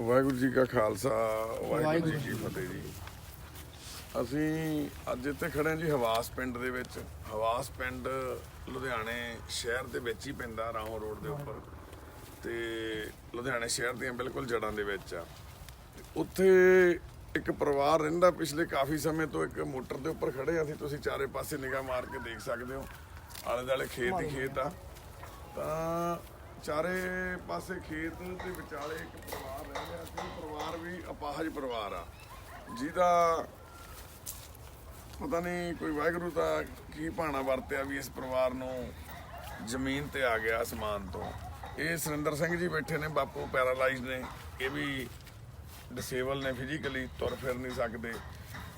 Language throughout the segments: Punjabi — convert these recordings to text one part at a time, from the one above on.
ਵਾਹਿਗੁਰੂ ਜੀ ਕਾ ਖਾਲਸਾ ਵਾਹਿਗੁਰੂ ਜੀ ਕੀ ਫਤਿਹ ਜੀ। ਅਸੀਂ ਅੱਜ ਇੱਥੇ ਖੜੇ ਹਾਂ ਜੀ ਹਵਾਸ ਪਿੰਡ ਦੇ ਵਿੱਚ। ਹਵਾਸ ਪਿੰਡ ਲੁਧਿਆਣੇ ਸ਼ਹਿਰ ਦੇ ਵਿੱਚ ਹੀ ਪੈਂਦਾ ਰਾਹੋਂ ਰੋਡ ਦੇ ਉੱਪਰ। ਤੇ ਲੁਧਿਆਣੇ ਸ਼ਹਿਰ ਦੀਆਂ ਬਿਲਕੁਲ ਜੜਾਂ ਦੇ ਵਿੱਚ ਆ। ਉੱਥੇ ਇੱਕ ਪਰਿਵਾਰ ਰਹਿੰਦਾ ਪਿਛਲੇ ਕਾਫੀ ਸਮੇਂ ਤੋਂ ਇੱਕ ਮੋਟਰ ਦੇ ਉੱਪਰ ਖੜੇ ਆ ਅਸੀਂ। ਤੁਸੀਂ ਚਾਰੇ ਪਾਸੇ ਨਿਗਾਹ ਮਾਰ ਕੇ ਦੇਖ ਸਕਦੇ ਹੋ। ਆਲੇ ਦੁਆਲੇ ਖੇਤ ਹੀ ਖੇਤ ਆ। ਤਾਂ ਚਾਰੇ ਪਾਸੇ ਖੇਤ ਤੇ ਵਿਚਾਲੇ ਇੱਕ ਪਰਿਵਾਰ ਰਹਿ ਰਿਹਾ ਸੀ। ਪਰਿਵਾਰ ਵੀ ਅਪਾਹਜ ਪਰਿਵਾਰ ਆ। ਜਿਹਦਾ ਪਤਾ ਨਹੀਂ ਕੋਈ ਵਾਹਿਗੁਰੂ ਦਾ ਕੀ ਭਾਣਾ ਵਰਤਿਆ ਵੀ ਇਸ ਪਰਿਵਾਰ ਨੂੰ ਜ਼ਮੀਨ ਤੇ ਆ ਗਿਆ ਅਸਮਾਨ ਤੋਂ। ਇਹ ਸੁਰਿੰਦਰ ਸਿੰਘ ਜੀ ਬੈਠੇ ਨੇ, ਬਾਪੂ ਪੈਰਾਲਾਈਜ਼ ਨੇ। ਇਹ ਵੀ ਡਿਸੇਬਲ ਨੇ ਫਿਜ਼ੀਕਲੀ ਤੁਰ ਫਿਰ ਨਹੀਂ ਸਕਦੇ।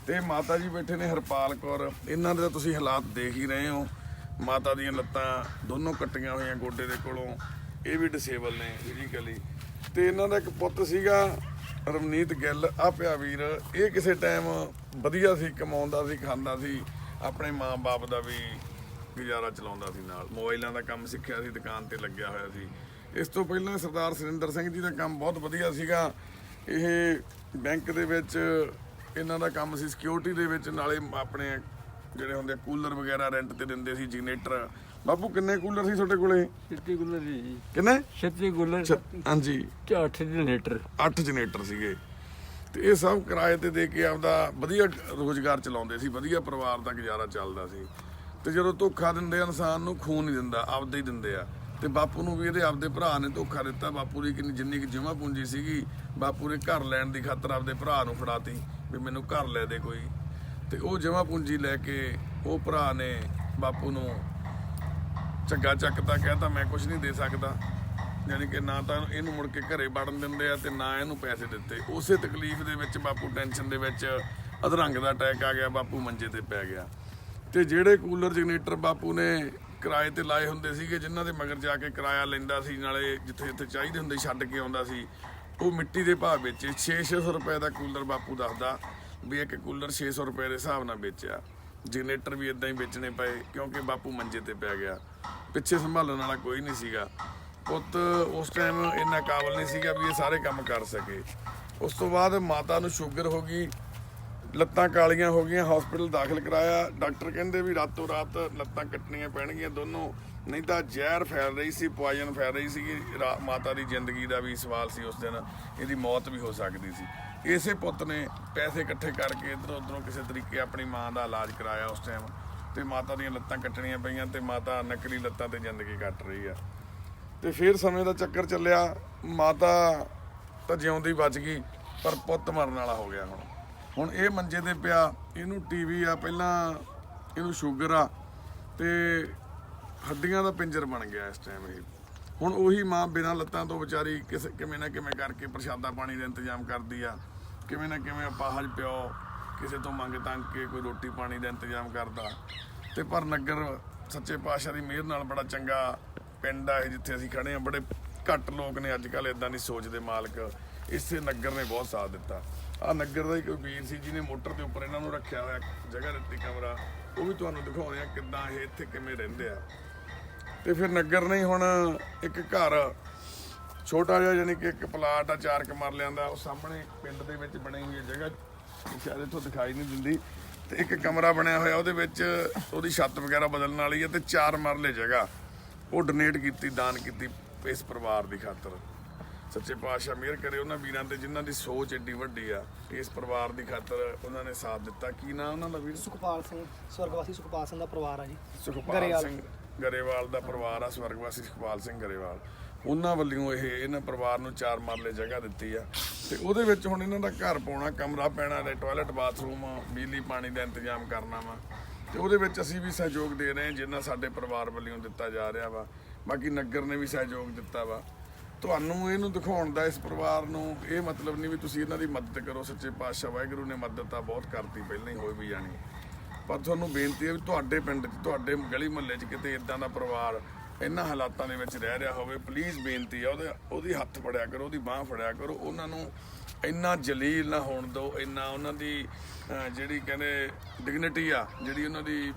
ਤੇ ਮਾਤਾ ਜੀ ਬੈਠੇ ਨੇ ਹਰਪਾਲ ਕੌਰ। ਇਹਨਾਂ ਦੇ ਤੁਸੀਂ ਹਾਲਾਤ ਦੇਖ ਹੀ ਰਹੇ ਹੋ। ਮਾਤਾ ਦੀਆਂ ਲੱਤਾਂ ਦੋਨੋਂ ਕੱਟੀਆਂ ਹੋਈਆਂ ਗੋਡੇ ਦੇ ਕੋਲੋਂ। ਇਹ ਵੀ ਡਿਸੇਬਲ ਨੇ ਫਿਜ਼ੀਕਲੀ ਤੇ ਇਹਨਾਂ ਦਾ ਇੱਕ ਪੁੱਤ ਸੀਗਾ ਰਮਨੀਤ ਗਿੱਲ। ਆ ਪਿਆ ਵੀਰ, ਇਹ ਕਿਸੇ ਟਾਈਮ ਵਧੀਆ ਸੀ, ਕਮਾਉਂਦਾ ਸੀ, ਖਾਂਦਾ ਸੀ, ਆਪਣੇ ਮਾਂ-ਬਾਪ ਦਾ ਵੀ ਗੁਜ਼ਾਰਾ ਚਲਾਉਂਦਾ ਸੀ ਨਾਲ। ਮੋਬਾਈਲਾਂ ਦਾ ਕੰਮ ਸਿੱਖਿਆ ਸੀ, ਦੁਕਾਨ ਤੇ ਲੱਗਿਆ ਹੋਇਆ ਸੀ। ਇਸ ਤੋਂ ਪਹਿਲਾਂ ਸਰਦਾਰ ਸੁਰਿੰਦਰ ਸਿੰਘ ਜੀ ਦਾ ਕੰਮ ਬਹੁਤ ਵਧੀਆ ਸੀਗਾ। ਇਹ ਬੈਂਕ ਦੇ ਵਿੱਚ ਇਹਨਾਂ ਦਾ ਕੰਮ ਸੀ ਸਿਕਿਉਰਿਟੀ ਦੇ ਵਿੱਚ ਨਾਲੇ ਆਪਣੇ ਜਿਹੜੇ ਹੁੰਦੇ ਆ ਕੂਲਰ ਵਗੈਰਾ ਰੈਂਟ ਤੇ ਦਿੰਦੇ ਸੀ, ਜਨਰੇਟਰ। ਬਾਪੂ ਕਿੰਨੇ ਕੂਲਰ ਸੀ ਤੁਹਾਡੇ ਕੋਲੇ? ਛੱਤੀ ਗੁੱਲਰ ਜੀ। ਕਿੰਨੇ? ਛੱਤੀ ਗੁੱਲਰ ਛ- ਹਾਂਜੀ। 8 ਜਨਰੇਟਰ। 8 ਜਨਰੇਟਰ ਸੀਗੇ। ਤੇ ਇਹ ਸਭ ਕਿਰਾਏ ਤੇ ਦੇ ਕੇ ਆਪਦਾ ਵਧੀਆ ਰੋਜ਼ਗਾਰ ਚਲਾਉਂਦੇ ਸੀ ਵਧੀਆ ਪਰਿਵਾਰ ਦਾ ਗੁਜ਼ਾਰਾ ਚੱਲਦਾ ਸੀ। ਤੇ ਜਦੋਂ ਧੋਖਾ ਦਿੰਦੇ ਆ ਇਨਸਾਨ ਨੂੰ ਖੂਨ ਨਹੀਂ ਦਿੰਦਾ ਆਪਦਾ ਹੀ ਦਿੰਦੇ ਆ। ਤੇ ਬਾਪੂ ਨੂੰ ਵੀ ਇਹਦੇ ਆਪਦੇ ਭਰਾ ਨੇ ਧੋਖਾ ਦਿੱਤਾ। ਬਾਪੂ ਦੀ ਕਿੰਨੀ ਜਿੰਨੀ ਕਿ ਜਮਾ ਪੂੰਜੀ ਸੀਗੀ ਬਾਪੂ ਨੇ ਘਰ ਲੈਣ ਦੀ ਖਾਤਰ ਆਪਦੇ ਭਰਾ ਨੂੰ ਫੜਾਤੀ ਵੀ ਮੈਨੂੰ ਘਰ ਲੈ ਦੇ ਕੋਈ। ਤੇ ਉਹ ਜਮਾ ਪੂੰਜੀ ਲੈ ਕੇ ਉਹ ਭਰਾ ਨੇ ਬਾਪੂ ਨੂੰ ਝੱਗਾ ਚੱਕਦਾ ਕਹਿੰਦਾ ਮੈਂ ਕੁਝ ਨਹੀਂ ਦੇ ਸਕਦਾ। ਯਾਨੀ ਕਿ ਨਾ ਤਾਂ ਇਹਨੂੰ ਮੁੜ ਕੇ ਘਰੇ ਵੜਨ ਦਿੰਦੇ ਆ ਤੇ ਨਾ ਇਹਨੂੰ ਪੈਸੇ ਦਿੱਤੇ। ਉਸੇ ਤਕਲੀਫ ਦੇ ਵਿੱਚ ਬਾਪੂ ਟੈਨਸ਼ਨ ਦੇ ਵਿੱਚ ਅਧਰੰਗ ਦਾ ਅਟੈਕ ਆ ਗਿਆ, ਬਾਪੂ ਮੰਜੇ ਤੇ ਪੈ ਗਿਆ। ਤੇ ਜਿਹੜੇ ਕੂਲਰ ਜਨਰੇਟਰ ਬਾਪੂ ਨੇ ਕਿਰਾਏ ਤੇ ਲਾਏ ਹੁੰਦੇ ਸੀਗੇ, ਜਿਨ੍ਹਾਂ ਦੇ ਮਗਰ ਜਾ ਕੇ ਕਿਰਾਇਆ ਲੈਂਦਾ ਸੀ, ਨਾਲੇ ਜਿੱਥੇ ਜਿੱਥੇ ਚਾਹੀਦੇ ਹੁੰਦੇ ਛੱਡ ਕੇ ਆਉਂਦਾ ਸੀ, ਉਹ ਮਿੱਟੀ ਦੇ ਭਾਅ ਵਿੱਚ। 6-600 ਰੁਪਏ ਦਾ ਕੂਲਰ ਬਾਪੂ ਦੱਸਦਾ ਵੀ ਇੱਕ ਕੂਲਰ 600 ਰੁਪਏ ਦੇ ਹਿਸਾਬ ਨਾਲ ਵੇਚਿਆ। ਜਨਰੇਟਰ ਵੀ ਇਦਾਂ ਹੀ ਵੇਚਣੇ ਪਏ, ਕਿਉਂਕਿ ਬਾਪੂ ਮੰਜੇ ਤੇ ਪੈ ਗਿਆ। ਪਿੱਛੇ ਸੰਭਾਲਣ ਵਾਲਾ ਕੋਈ ਨਹੀਂ ਸੀਗਾ। ਪੁੱਤ, ਉਸ ਟਾਈਮ ਇੰਨਾ ਕਾਬਲ ਨਹੀਂ ਸੀਗਾ ਵੀ ਇਹ ਸਾਰੇ ਕੰਮ ਕਰ ਸਕੇ। ਉਸ ਤੋਂ ਬਾਅਦ ਮਾਤਾ ਨੂੰ ਸ਼ੂਗਰ ਹੋ ਗਈ, ਲੱਤਾਂ ਕਾਲੀਆਂ ਹੋ ਗਈਆਂ ਹਸਪੀਟਲ ਦਾਖਲ ਕਰਾਇਆ। ਡਾਕਟਰ ਕਹਿੰਦੇ ਵੀ ਰਾਤੋਂ ਰਾਤ ਲੱਤਾਂ ਕੱਟਣੀਆਂ ਪੈਣਗੀਆਂ ਦੋਨੋਂ। ਨਹੀਂ ਤਾਂ ਜ਼ਹਿਰ ਫੈਲ ਰਹੀ ਸੀ ਪੋਇਜ਼ਨ ਫੈਲ ਰਹੀ ਸੀ ਮਾਤਾ ਦੀ ਜ਼ਿੰਦਗੀ ਦਾ ਵੀ ਸਵਾਲ ਸੀ ਉਸ ਦਿਨ, ਇਹਦੀ ਮੌਤ ਵੀ ਹੋ ਸਕਦੀ ਸੀ। ਇਸੇ ਪੁੱਤ ਨੇ ਪੈਸੇ ਇਕੱਠੇ ਕਰਕੇ ਇਧਰੋਂ ਉਧਰੋਂ ਕਿਸੇ ਤਰੀਕੇ ਆਪਣੀ ਮਾਂ ਦਾ ਇਲਾਜ ਕਰਾਇਆ ਉਸ ਟਾਈਮ ਤੇ ਮਾਤਾ ਦੀਆਂ ਲੱਤਾਂ ਕੱਟਣੀਆਂ ਪਈਆਂ ਤੇ ਮਾਤਾ ਨਕਲੀ ਲੱਤਾਂ ਤੇ ਜ਼ਿੰਦਗੀ ਕੱਟ ਰਹੀ ਆ। ਤੇ ਫਿਰ ਸਮੇਂ ਦਾ ਚੱਕਰ ਚੱਲਿਆ, ਮਾਤਾ ਤਾਂ ਜਿਉਂਦੀ ਬਚ ਗਈ, ਪਰ ਪੁੱਤ ਮਰਨ ਵਾਲਾ ਹੋ ਗਿਆ ਹੁਣ। ਹੁਣ ਇਹ ਮੰਜੇ ਤੇ ਪਿਆ, ਇਹਨੂੰ ਟੀਵੀ ਆ, ਪਹਿਲਾਂ ਇਹਨੂੰ ਸ਼ੂਗਰ ਆ, ਤੇ ਹੱਡੀਆਂ ਦਾ ਪਿੰਜਰ ਬਣ ਗਿਆ ਇਸ ਟਾਈਮ ਇਹ। ਹੁਣ ਉਹੀ ਮਾਂ ਬਿਨਾਂ ਲੱਤਾਂ ਤੋਂ ਵਿਚਾਰੀ ਕਿਸੇ ਕਿਵੇਂ ਨਾ ਕਿਵੇਂ ਕਰਕੇ ਪ੍ਰਸ਼ਾਦਾ ਪਾਣੀ ਦਾ ਇੰਤਜ਼ਾਮ ਕਰਦੀ ਆ। ਕਿਵੇਂ ਨਾ ਕਿਵੇਂ ਅਪਾਹਜ ਪਿਓ, ਕਿਸੇ ਤੋਂ ਮੰਗ ਤੰਗ ਕੇ ਕੋਈ ਰੋਟੀ ਪਾਣੀ ਦਾ ਇੰਤਜ਼ਾਮ ਕਰਦਾ। ਤੇ ਪਰ ਨਗਰ ਸੱਚੇ ਪਾਤਸ਼ਾਹ ਦੀ ਮਿਹਰ ਨਾਲ ਬੜਾ ਚੰਗਾ ਪਿੰਡ ਆ ਇਹ ਜਿੱਥੇ ਅਸੀਂ ਖੜੇ ਆ। ਬੜੇ ਘੱਟ ਲੋਕ ਨੇ ਅੱਜ ਕੱਲ ਇਦਾਂ ਦੀ ਸੋਚ ਦੇ ਮਾਲਕ। ਇਸੇ ਨਗਰ ਨੇ ਬਹੁਤ ਸਾਥ ਦਿੱਤਾ। ਆ ਨਗਰ ਦਾ ਇੱਕ ਵੀਰ ਸੀ ਜਿਹਨੇ ਮੋਟਰ ਦੇ ਉੱਪਰ ਇਹਨਾਂ ਨੂੰ ਰੱਖਿਆ ਹੋਇਆ ਜਗ੍ਹਾ ਦਿੱਤੀ ਕਮਰਾ। ਉਹ ਵੀ ਤੁਹਾਨੂੰ ਦਿਖਾਉਂਦੇ ਆ ਕਿੱਦਾਂ ਇਹ ਇੱਥੇ ਕਿਵੇਂ ਰਹਿੰਦੇ ਆ। ਤੇ ਫਿਰ ਨਗਰ ਨੇ ਹੁਣ ਇੱਕ ਘਰ ਛੋਟਾ ਜਿਹਾ ਯਾਨੀ ਕਿ ਇੱਕ ਪਲਾਟ ਆ ਚਾਰ ਕਮਰ ਲਿਆਂਦਾ ਉਹ ਸਾਹਮਣੇ ਪਿੰਡ ਦੇ ਵਿੱਚ ਬਣੀ ਹੋਈ ਜਗ੍ਹਾ ਸ਼ਾਇਦ ਇੱਥੋਂ ਦਿਖਾਈ ਨਹੀਂ ਦਿੰਦੀ। ਤੇ ਇੱਕ ਕਮਰਾ ਬਣਿਆ ਹੋਇਆ ਉਹਦੇ ਵਿੱਚ ਉਹਦੀ ਛੱਤ ਵਗੈਰਾ ਬਦਲਣ ਵਾਲੀ ਹੈ ਤੇ ਚਾਰ ਮਰਲੇ ਜਗ੍ਹਾ। ਉਹ ਡੋਨੇਟ ਕੀਤੀ ਦਾਨ ਕੀਤੀ ਇਸ ਪਰਿਵਾਰ ਦੀ ਖਾਤਰ। ਸੱਚੇ ਪਾਤਸ਼ਾਹ ਮਿਹਰ ਕਰੇ ਉਹਨਾਂ ਵੀਰਾਂ ਤੇ ਜਿਨ੍ਹਾਂ ਦੀ ਸੋਚ ਏਡੀ ਵੱਡੀ ਆ ਇਸ ਪਰਿਵਾਰ ਦੀ ਖਾਤਰ ਉਹਨਾਂ ਨੇ ਸਾਥ ਦਿੱਤਾ। ਕੀ ਨਾਂ ਉਹਨਾਂ ਦਾ ਵੀਰ? ਸੁਖਪਾਲ ਸਿੰਘ ਸਵਰਗਵਾਸੀ ਸੁਖਪਾਲ ਸਿੰਘ ਦਾ ਪਰਿਵਾਰ ਆ ਜੀ। ਸੁਖਪਾਲ। ਸਿੰਘ। ਗਰੇਵਾਲ ਦਾ ਪਰਿਵਾਰ ਆ, ਸਵਰਗਵਾਸੀ ਸੁਖਪਾਲ ਸਿੰਘ ਗਰੇਵਾਲ। ਉਹਨਾਂ ਵੱਲੋਂ ਇਹ, ਇਹਨਾਂ ਪਰਿਵਾਰ ਨੂੰ ਚਾਰ ਮਰਲੇ ਜਗ੍ਹਾ ਦਿੱਤੀ ਆ। ਤੇ ਉਹਦੇ ਵਿੱਚ ਹੁਣ ਇਹਨਾਂ ਦਾ ਘਰ ਪਾਉਣਾ, ਕਮਰਾ ਪੈਣਾ, ਤੇ ਟਾਇਲਟ ਬਾਥਰੂਮ ਬਿਜਲੀ, ਪਾਣੀ ਦਾ ਇੰਤਜ਼ਾਮ ਕਰਨਾ ਵਾ। ਤੇ ਉਹਦੇ ਵਿੱਚ ਅਸੀਂ ਵੀ ਸਹਿਯੋਗ ਦੇ ਰਹੇ ਹਾਂ, ਜਿੰਨਾ ਸਾਡੇ ਪਰਿਵਾਰ ਵੱਲੋਂ ਦਿੱਤਾ ਜਾ ਰਿਹਾ ਵਾ। ਬਾਕੀ ਨਗਰ ਨੇ ਵੀ ਸਹਿਯੋਗ ਦਿੱਤਾ ਵਾ। ਤੁਹਾਨੂੰ ਇਹਨੂੰ ਦਿਖਾਉਣ ਦਾ, ਇਸ ਪਰਿਵਾਰ ਨੂੰ ਇਹ ਮਤਲਬ ਨਹੀਂ ਵੀ ਤੁਸੀਂ ਇਹਨਾਂ ਦੀ ਮਦਦ ਕਰੋ, ਸੱਚੇ ਪਾਤਸ਼ਾਹ ਵਾਹਿਗੁਰੂ ਨੇ ਮਦਦ ਤਾਂ ਬਹੁਤ ਕਰਤੀ, ਪਹਿਲਾਂ ਹੀ ਹੋਈ ਵੀ ਜਾਣੀ। ਪਰ ਤੁਹਾਨੂੰ ਬੇਨਤੀ ਹੈ ਵੀ ਤੁਹਾਡੇ ਪਿੰਡ 'ਚ, ਤੁਹਾਡੇ ਗਲੀ ਮੁਹੱਲੇ 'ਚ ਕਿਤੇ ਇਦਾਂ ਦਾ ਪਰਿਵਾਰ ਇਹਨਾਂ ਹਾਲਾਤਾਂ ਦੇ ਵਿੱਚ ਰਹਿ ਰਿਹਾ ਹੋਵੇ ਪਲੀਜ਼ ਬੇਨਤੀ ਹੈ ਉਹਦੇ, ਉਹਦੀ ਹੱਥ ਫੜਿਆ ਕਰੋ, ਉਹਦੀ ਬਾਹ ਫੜਿਆ ਕਰੋ, ਉਹਨਾਂ ਨੂੰ ਇੰਨਾ ਜਲੀਲ ਨਾ ਹੋਣ ਦਿਓ, ਇੰਨਾ ਉਹਨਾਂ ਦੀ ਜਿਹੜੀ ਕਹਿੰਦੇ ਡਿਗਨਿਟੀ ਆ, ਜਿਹੜੀ ਉਹਨਾਂ ਦੀ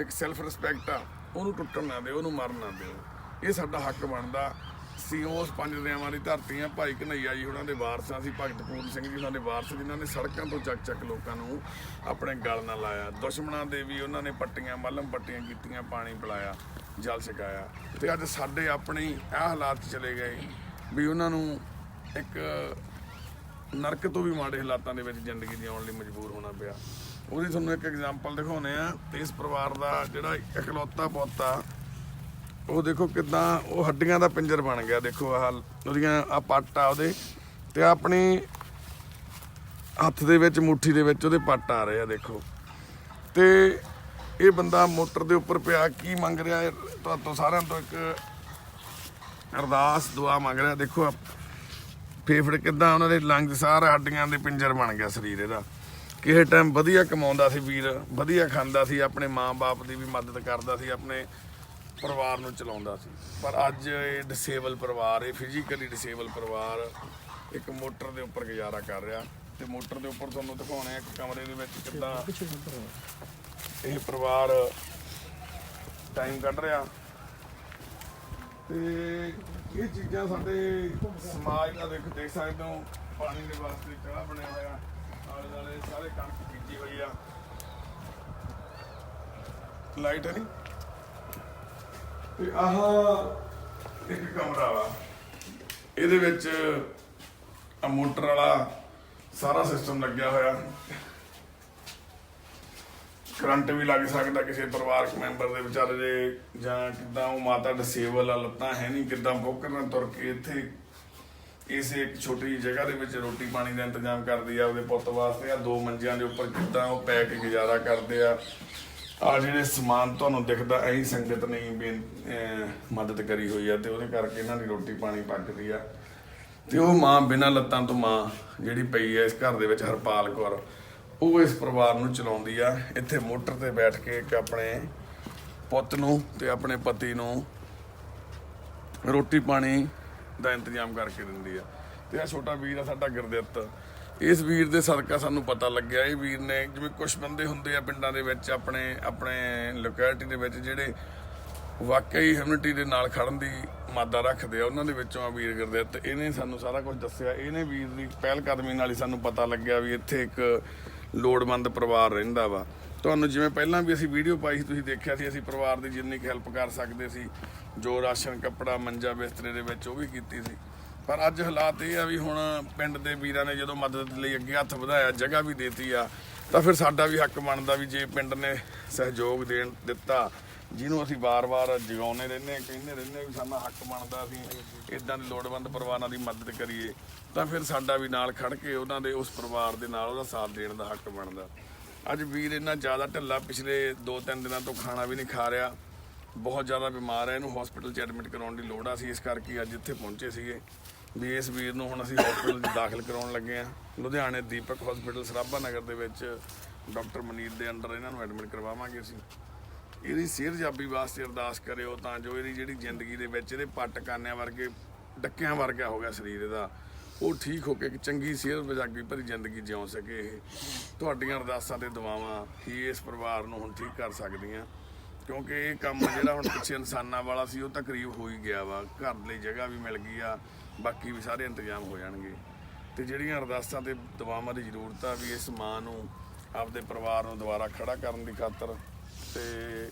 ਇੱਕ ਸੈਲਫ ਰਿਸਪੈਕਟ ਆ, ਉਹਨੂੰ ਟੁੱਟਣ ਨਾ ਦਿਓ, ਉਹਨੂੰ ਮਰਨ ਨਾ ਦਿਓ। ਇਹ ਸਾਡਾ ਹੱਕ ਬਣਦਾ ਸੀ ਉਸ ਪੰਜ ਦਰਿਆਵਾਂ ਦੀ ਧਰਤੀ ਆ, ਭਾਈ ਕਨਈਆ ਜੀ ਉਹਨਾਂ ਦੇ ਵਾਰਸਾਂ ਸੀ ਭਗਤ ਪੂਰਨ ਸਿੰਘ ਜੀ ਸਾਡੇ ਵਾਰਸ, ਜਿਨ੍ਹਾਂ ਨੇ ਸੜਕਾਂ ਤੋਂ ਚੱਕ ਚੱਕ ਲੋਕਾਂ ਨੂੰ ਆਪਣੇ ਗਲ ਨਾਲ ਲਾਇਆ। ਦੁਸ਼ਮਣਾਂ ਦੇ ਵੀ ਉਹਨਾਂ ਨੇ ਪੱਟੀਆਂ, ਮੱਲਮ ਪੱਟੀਆਂ ਕੀਤੀਆਂ, ਪਾਣੀ ਪਿਲਾਇਆ, ਜਲ ਛਕਾਇਆ। ਤੇ ਅੱਜ ਸਾਡੇ ਆਪਣੇ ਇਹ ਹਾਲਾਤ ਚਲੇ ਗਏ ਵੀ ਉਹਨਾਂ ਨੂੰ ਇੱਕ ਨਰਕ ਤੋਂ ਵੀ ਮਾੜੇ ਹਾਲਾਤਾਂ ਦੇ ਵਿੱਚ ਜ਼ਿੰਦਗੀ ਜਿਉਣ ਲਈ ਮਜਬੂਰ ਹੋਣਾ ਪਿਆ। ਉਹਦੀ ਤੁਹਾਨੂੰ ਇੱਕ ਐਗਜ਼ਾਮਪਲ ਦਿਖਾਉਨੇ ਆ। ਇਸ ਪਰਿਵਾਰ ਦਾ ਜਿਹੜਾ ਇਕਲੌਤਾ ਪੁੱਤ ਉਹ ਦੇਖੋ ਕਿਦਾਂ ਉਹ ਹੱਡੀਆਂ ਦਾ ਪਿੰਜਰ ਬਣ ਗਿਆ, ਦੇਖੋ ਆਹ ਉਹਦੀਆਂ ਆ ਪੱਟ ਆ ਉਹਦੇ ਤੇ ਆਪਣੀ ਹੱਥ ਦੇ ਵਿੱਚ, ਮੁੱਠੀ ਦੇ ਵਿੱਚ ਉਹਦੇ ਪੱਟ ਆ ਰਹੇ ਆ, ਦੇਖੋ। ਤੇ ਇਹ ਬੰਦਾ ਮੋਟਰ ਦੇ ਉੱਪਰ ਪਿਆ, ਕੀ ਮੰਗ ਰਿਹਾ ਹੈ? ਤੁਹਾਤੋਂ ਸਾਰਿਆਂ ਤੋਂ ਇੱਕ ਅਰਦਾਸ, ਦੁਆ ਮੰਗ ਰਿਹਾ। ਦੇਖੋ ਆ ਫੇਫੜ ਕਿਦਾਂ ਉਹਨਾਂ ਦੇ ਲੰਗ ਸਾਰਾ ਹੱਡੀਆਂ ਦੇ ਪਿੰਜਰ ਬਣ ਗਿਆ ਸਰੀਰ ਇਹਦਾ। ਕਿਸੇ ਟਾਈਮ ਵਧੀਆ ਕਮਾਉਂਦਾ ਸੀ ਵੀਰ, ਵਧੀਆ ਖਾਂਦਾ ਸੀ, ਆਪਣੇ ਮਾਂ-ਬਾਪ ਦੀ ਵੀ ਮਦਦ ਕਰਦਾ ਸੀ, ਆਪਣੇ ਪਰਿਵਾਰ ਨੂੰ ਚਲਾਉਂਦਾ ਸੀ। ਪਰ ਅੱਜ ਇਹ ਡਿਸੇਬਲ ਪਰਿਵਾਰ, ਇਹ ਫਿਜ਼ੀਕਲੀ ਡਿਸੇਬਲ ਪਰਿਵਾਰ ਇੱਕ ਮੋਟਰ ਦੇ ਉੱਪਰ ਗੁਜ਼ਾਰਾ ਕਰ ਰਿਹਾ ਤੇ ਮੋਟਰ ਦੇ ਉੱਪਰ ਤੁਹਾਨੂੰ ਦਿਖਾਉਣੇ ਆ ਇੱਕ ਕਮਰੇ ਦੇ ਵਿੱਚ ਕਿੱਦਾਂ ਇਹ ਪਰਿਵਾਰ ਟਾਈਮ ਕੱਢ ਰਿਹਾ। ਤੇ ਇਹ ਚੀਜ਼ਾਂ ਸਾਡੇ ਸਮਾਜ ਦਾ ਦੇਖ ਦੇਖ ਸਕਦੇ ਹੋ, ਪਾਣੀ ਦੇ ਵਾਸਤੇ ਚੜਾ ਬਣਿਆ ਹੋਇਆ ਆਲੇ ਦੁਆਲੇ ਸਾਰੇ ਕਣਕ ਬੀਜੀ ਹੋਈ ਆ। ਲਾਈਟ ਹੈ ਨਹੀਂ ਤੇ ਆਹ ਇੱਕ ਕਮਰਾ ਵਾ। ਇਹਦੇ ਵਿੱਚ ਆ ਮੋਟਰ ਵਾਲਾ ਸਾਰਾ ਸਿਸਟਮ ਲੱਗਿਆ ਹੋਇਆ। ਕਰੰਟ ਵੀ ਲੱਗ ਸਕਦਾ ਕਿਸੇ ਪਰਿਵਾਰਕ ਮੈਂਬਰ ਦੇ ਵਿਚਾਰੇ ਦੇ ਜਾਂ ਕਿਦਾਂ ਉਹ ਮਾਤਾ ਡਿਸੇਬਲ ਆ ਲੱਤਾਂ ਹੈ ਨਹੀਂ, ਕਿਦਾਂ ਬੁੱਕਰ ਨਾਲ ਤੁਰ ਕੇ ਇੱਥੇ ਇਸ ਇੱਕ ਛੋਟੀ ਜਿਹੀ ਜਗ੍ਹਾ ਦੇ ਵਿੱਚ ਰੋਟੀ ਪਾਣੀ ਦਾ ਇੰਤਜ਼ਾਮ ਕਰਦੀ ਆ, ਉਹਦੇ ਪੁੱਤ ਵਾਸਤੇ ਆ, ਦੋ ਮੰਜਿਆਂ ਦੇ ਉੱਪਰ ਕਿਦਾਂ ਉਹ ਪੈ ਕੇ ਗੁਜ਼ਾਰਾ ਕਰਦੇ ਆ। ਆ ਜਿਹੜੇ ਸਮਾਨ ਤੁਹਾਨੂੰ ਦਿਖਦਾ ਐਂ ਸੰਗਤ ਨੇ ਹੀ ਮਦਦ ਕਰੀ ਹੋਈ ਆ ਤੇ ਉਹਦੇ ਕਰਕੇ ਇਹਨਾਂ ਦੀ ਰੋਟੀ ਪਾਣੀ ਪੱਕਦੀ ਆ। ਤੇ ਉਹ ਮਾਂ ਬਿਨਾਂ ਲੱਤਾਂ ਤੋਂ ਮਾਂ ਜਿਹੜੀ ਪਈ ਐ ਇਸ ਘਰ ਦੇ ਵਿੱਚ, ਹਰਪਾਲ ਕੌਰ, ਉਹ ਇਸ ਪਰਿਵਾਰ ਨੂੰ ਚਲਾਉਂਦੀ ਆ। ਇੱਥੇ ਮੋਟਰ ਤੇ ਬੈਠ ਕੇ ਇੱਕ ਆਪਣੇ ਪੁੱਤ ਨੂੰ ਤੇ ਆਪਣੇ ਪਤੀ ਨੂੰ ਰੋਟੀ ਪਾਣੀ ਦਾ ਇੰਤਜ਼ਾਮ ਕਰਕੇ ਦਿੰਦੀ ਆ। ਤੇ ਆ ਛੋਟਾ ਵੀਰ ਆ ਸਾਡਾ ਗੁਰਦਿੱਤ। ਇਸ ਵੀਰ ਦੇ ਸਦਕਾ ਸਾਨੂੰ ਪਤਾ ਲੱਗਿਆ। ਇਹ ਵੀਰ ਨੇ ਜਿਵੇਂ ਕੁਝ ਬੰਦੇ ਹੁੰਦੇ ਆ ਪਿੰਡਾਂ ਦੇ ਵਿੱਚ ਆਪਣੇ ਆਪਣੇ ਲੋਕੈਲਿਟੀ ਦੇ ਵਿੱਚ ਜਿਹੜੇ ਵਾਕਈ ਹਿਊਮਨਿਟੀ ਦੇ ਨਾਲ ਖੜਨ ਦੀ ਮਾਦਾ ਰੱਖਦੇ ਆ, ਉਹਨਾਂ ਦੇ ਵਿੱਚੋਂ ਆ ਵੀਰ ਗੁਰਦਿੱਤ ਇਹਨੇ ਸਾਨੂੰ ਸਾਰਾ ਕੁਝ ਦੱਸਿਆ। ਇਹਨੇ ਵੀਰ ਦੀ ਪਹਿਲ ਕਦਮੀ ਨਾਲ ਹੀ ਸਾਨੂੰ ਪਤਾ ਲੱਗਿਆ ਵੀ ਇੱਥੇ ਇੱਕ ਲੋੜਵੰਦ ਪਰਿਵਾਰ ਰਹਿੰਦਾ ਵਾ। ਤੁਹਾਨੂੰ ਜਿਵੇਂ ਪਹਿਲਾਂ ਵੀ ਅਸੀਂ ਵੀਡੀਓ ਪਾਈ ਸੀ, ਤੁਸੀਂ ਦੇਖਿਆ ਸੀ, ਅਸੀਂ ਪਰਿਵਾਰ ਦੀ ਜਿੰਨੀ ਕੁ ਹੈਲਪ ਕਰ ਸਕਦੇ ਸੀ, ਜੋ ਰਾਸ਼ਨ, ਕੱਪੜਾ, ਮੰਜਾ ਬਿਸਤਰੇ ਦੇ ਵਿੱਚ ਉਹ ਵੀ ਕੀਤੀ ਸੀ। ਪਰ ਅੱਜ ਹਾਲਾਤ ਇਹ ਆ ਵੀ ਹੁਣ ਪਿੰਡ ਦੇ ਵੀਰਾਂ ਨੇ ਜਦੋਂ ਮਦਦ ਲਈ ਅੱਗੇ ਹੱਥ ਵਧਾਇਆ, ਜਗ੍ਹਾ ਵੀ ਦੇਤੀ ਆ, ਤਾਂ ਫਿਰ ਸਾਡਾ ਵੀ ਹੱਕ ਬਣਦਾ ਵੀ ਜੇ ਪਿੰਡ ਨੇ ਸਹਿਯੋਗ ਦੇਣ ਦਿੱਤਾ, ਜਿਹਨੂੰ ਅਸੀਂ ਵਾਰ-ਵਾਰ ਜਗਾਉਨੇ ਰਹਿੰਦੇ ਹਾਂ, ਕਹਿੰਦੇ ਰਹਿੰਦੇ ਵੀ ਸਾਡਾ ਹੱਕ ਬਣਦਾ ਅਸੀਂ ਇਦਾਂ ਦੇ ਲੋੜਵੰਦ ਪਰਿਵਾਰਾਂ ਦੀ ਮਦਦ ਕਰੀਏ, ਤਾਂ ਫਿਰ ਸਾਡਾ ਵੀ ਨਾਲ ਖੜ ਕੇ ਉਹਨਾਂ ਦੇ ਉਸ ਪਰਿਵਾਰ ਦੇ ਨਾਲ ਉਹਦਾ ਸਾਥ ਦੇਣ ਦਾ ਹੱਕ ਬਣਦਾ। ਅੱਜ ਵੀਰ ਇੰਨਾ ਜ਼ਿਆਦਾ ਢੱਲਾ ਪਿਛਲੇ 2-3 ਦਿਨਾਂ ਤੋਂ ਖਾਣਾ ਵੀ ਨਹੀਂ ਖਾ ਰਿਹਾ, ਬਹੁਤ ਜ਼ਿਆਦਾ ਬਿਮਾਰ ਹੈ ਇਹਨੂੰ ਹਸਪੀਟਲ 'ਚ ਐਡਮਿਟ ਕਰਾਉਣ ਦੀ ਲੋੜ ਆ ਸੀ ਇਸ ਕਰਕੇ ਅੱਜ ਇੱਥੇ ਪਹੁੰਚੇ ਸੀਗੇ। ਵੀ ਇਸ ਵੀਰ ਨੂੰ ਹੁਣ ਅਸੀਂ ਹਸਪੀਟਲ 'ਚ ਦਾਖਲ ਕਰਾਉਣ ਲੱਗੇ ਆ ਲੁਧਿਆਣੇ ਦੀਪਕ ਹਸਪੀਟਲ ਸਰਾਭਾ ਨਗਰ ਦੇ ਵਿੱਚ ਡਾਕਟਰ ਮਨੀਤ ਦੇ ਅੰਡਰ ਇਹਨਾਂ ਨੂੰ ਐਡਮਿਟ ਕਰਵਾਵਾਂਗੇ ਅਸੀਂ। ਇਹਦੀ ਸਿਹਤਯਾਬੀ ਵਾਸਤੇ ਅਰਦਾਸ ਕਰਿਓ ਤਾਂ ਜੋ ਇਹਦੀ ਜਿਹੜੀ ਜ਼ਿੰਦਗੀ ਦੇ ਵਿੱਚ ਇਹਦੇ ਪੱਟ ਕਾਨਿਆਂ ਵਰਗੇ, ਡੱਕਿਆਂ ਵਰਗਾ ਹੋ ਗਿਆ ਸਰੀਰ ਇਹਦਾ, ਉਹ ਠੀਕ ਹੋ ਕੇ ਇੱਕ ਚੰਗੀ ਸਿਹਤ ਵਜਾਗੀ ਭਰੀ ਜ਼ਿੰਦਗੀ ਜਿਉ ਸਕੇ ਇਹ। ਤੁਹਾਡੀਆਂ ਅਰਦਾਸਾਂ ਤੇ ਦੁਆਵਾਂ ਹੀ ਇਸ ਪਰਿਵਾਰ ਨੂੰ ਹੁਣ ਠੀਕ ਕਰ ਸਕਦੀਆਂ। ਕਿਉਂਕਿ ਇਹ ਕੰਮ ਜਿਹੜਾ ਹੁਣ ਪਿੱਛੇ ਇਨਸਾਨਾਂ ਵਾਲਾ ਸੀ, ਉਹ ਤਕਰੀਬ ਹੋ ਹੀ ਗਿਆ ਵਾ। ਘਰ ਲਈ ਜਗ੍ਹਾ ਵੀ ਮਿਲ ਗਈ ਆ। ਬਾਕੀ ਵੀ ਸਾਰੇ ਇੰਤਜ਼ਾਮ ਹੋ ਜਾਣਗੇ। ਤੇ ਜਿਹੜੀਆਂ ਅਰਦਾਸਾਂ ਤੇ ਦੁਆਵਾਂ ਦੀ ਜ਼ਰੂਰਤ ਆ ਵੀ ਇਸ ਮਾਂ ਨੂੰ ਆਪਦੇ ਪਰਿਵਾਰ ਨੂੰ ਦੁਬਾਰਾ ਖੜਾ ਕਰਨ ਦੀ ਖਾਤਰ ਤੇ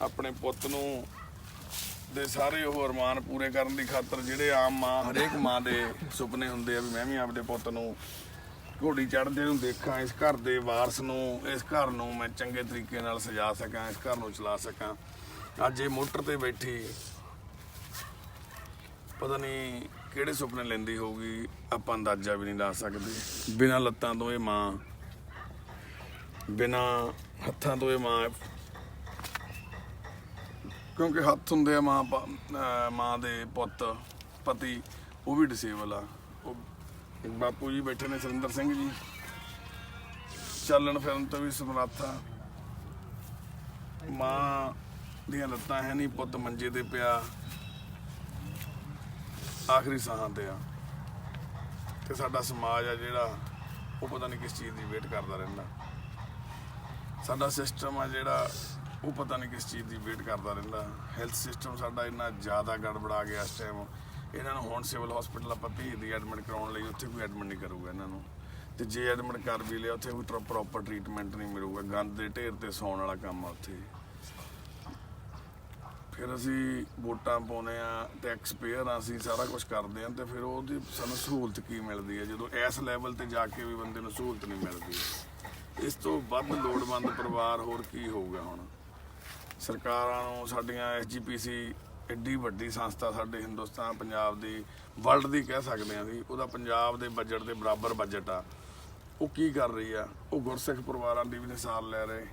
ਆਪਣੇ ਪੁੱਤ ਨੂੰ ਦੇ ਸਾਰੇ ਉਹ ਅਰਮਾਨ ਪੂਰੇ ਕਰਨ ਦੀ ਖਾਤਰ ਜਿਹੜੇ ਆਮ ਮਾਂ, ਹਰੇਕ ਮਾਂ ਦੇ ਸੁਪਨੇ ਹੁੰਦੇ ਆ ਵੀ ਮੈਂ ਵੀ ਆਪਦੇ ਪੁੱਤ ਨੂੰ ਘੋੜੀ ਚੜ੍ਹਦੇ ਨੂੰ ਦੇਖਾਂ, ਇਸ ਘਰ ਦੇ ਵਾਰਸ ਨੂੰ, ਇਸ ਘਰ ਨੂੰ ਮੈਂ ਚੰਗੇ ਤਰੀਕੇ ਨਾਲ ਸਜਾ ਸਕਾਂ, ਇਸ ਘਰ ਨੂੰ ਚਲਾ ਸਕਾਂ। ਅੱਜ ਇਹ ਮੋਟਰ ਤੇ ਬੈਠੀ ਪਤਾ ਨਹੀਂ ਕਿਹੜੇ ਸੁਪਨੇ ਲੈਂਦੀ ਹੋਊਗੀ, ਆਪਾਂ ਅੰਦਾਜ਼ਾ ਵੀ ਨਹੀਂ ਲਾ ਸਕਦੇ। ਬਿਨਾਂ ਲੱਤਾਂ ਤੋਂ ਇਹ ਮਾਂ, ਬਿਨਾਂ ਹੱਥਾਂ ਤੋਂ ਇਹ ਮਾਂ। ਕਿਉਂਕਿ ਹੱਥ ਹੁੰਦੇ ਆ ਮਾਂ ਮਾਂ ਦੇ ਪੁੱਤ, ਪਤੀ, ਉਹ ਵੀ ਡਿਸੇਬਲ ਆ। ਉਹ ਬਾਪੂ ਜੀ ਬੈਠੇ ਨੇ ਸੁਰਿੰਦਰ ਸਿੰਘ ਜੀ। ਚੱਲਣ ਫਿਰਨ ਤੋਂ ਵੀ ਸਮਰੱਥ। ਆ ਮਾਂ ਦੀਆਂ ਲੱਤਾਂ ਹੈ ਨਹੀਂ ਪੁੱਤ ਮੰਜੇ ਤੇ ਪਿਆ। ਆਖਰੀ ਸਾਹਾਂ ਤੇ ਆ। ਤੇ ਸਾਡਾ ਸਮਾਜ ਆ ਜਿਹੜਾ ਉਹ ਪਤਾ ਨਹੀਂ ਕਿਸ ਚੀਜ਼ ਦੀ ਵੇਟ ਕਰਦਾ ਰਹਿੰਦਾ। ਸਾਡਾ ਸਿਸਟਮ ਆ ਜਿਹੜਾ ਉਹ ਪਤਾ ਨਹੀਂ ਕਿਸ ਚੀਜ਼ ਦੀ ਵੇਟ ਕਰਦਾ ਰਹਿੰਦਾ। ਹੈਲਥ ਸਿਸਟਮ ਸਾਡਾ ਇੰਨਾ ਜ਼ਿਆਦਾ ਗੜਬੜਾ ਗਿਆ ਇਸ ਟਾਈਮ ਇਹਨਾਂ ਨੂੰ ਹੁਣ ਸਿਵਲ ਹਸਪੀਟਲ ਆਪਾਂ ਭੇਜਦੇ ਐਡਮਿਟ ਕਰਾਉਣ ਲਈ ਉੱਥੇ ਕੋਈ ਐਡਮਿਟ ਨਹੀਂ ਕਰੂਗਾ ਇਹਨਾਂ ਨੂੰ। ਤੇ ਜੇ ਐਡਮਿਟ ਕਰ ਵੀ ਲਿਆ, ਉੱਥੇ ਕੋਈ ਪ੍ਰੋਪਰ ਟ੍ਰੀਟਮੈਂਟ ਨਹੀਂ ਮਿਲੂਗਾ। ਗੰਦ ਦੇ ਢੇਰ ਤੇ ਸੌਣ ਵਾਲਾ ਕੰਮ ਆ ਉੱਥੇ। ਫਿਰ ਅਸੀਂ ਵੋਟਾਂ ਪਾਉਨੇ ਆ ਟੈਕਸ ਪੇਅਰ ਆ ਅਸੀਂ, ਸਾਰਾ ਕੁਝ ਕਰਦੇ ਆ ਤੇ ਫਿਰ ਉਹਦੀ ਸਾਨੂੰ ਸਹੂਲਤ ਕੀ ਮਿਲਦੀ ਹੈ? ਜਦੋਂ ਇਸ ਲੈਵਲ ਤੇ ਜਾ ਕੇ ਵੀ ਬੰਦੇ ਨੂੰ ਸਹੂਲਤ ਨਹੀਂ ਮਿਲਦੀ। ਇਸ ਤੋਂ ਵੱਧ ਲੋੜਵੰਦ ਪਰਿਵਾਰ ਹੋਰ ਕੀ ਹੋਊਗਾ ਹੁਣ? ਸਰਕਾਰਾਂ ਨੂੰ, ਸਾਡੀਆਂ ਐਸਜੀਪੀਸੀ ਐਡੀ ਵੱਡੀ ਸੰਸਥਾ ਸਾਡੇ ਹਿੰਦੁਸਤਾਨ, ਪੰਜਾਬ ਦੀ ਵਰਲਡ ਦੀ ਕਹਿ ਸਕਦੇ ਹਾਂ ਅਸੀਂ, ਉਹਦਾ ਪੰਜਾਬ ਦੇ ਬਜਟ ਦੇ ਬਰਾਬਰ ਬਜਟ ਆ। ਉਹ ਕੀ ਕਰ ਰਹੀ ਆ? ਉਹ ਗੁਰਸਿੱਖ ਪਰਿਵਾਰਾਂ ਦੀ ਵੀ ਨਿਸ਼ਾਰ ਲੈ ਰਹੇ।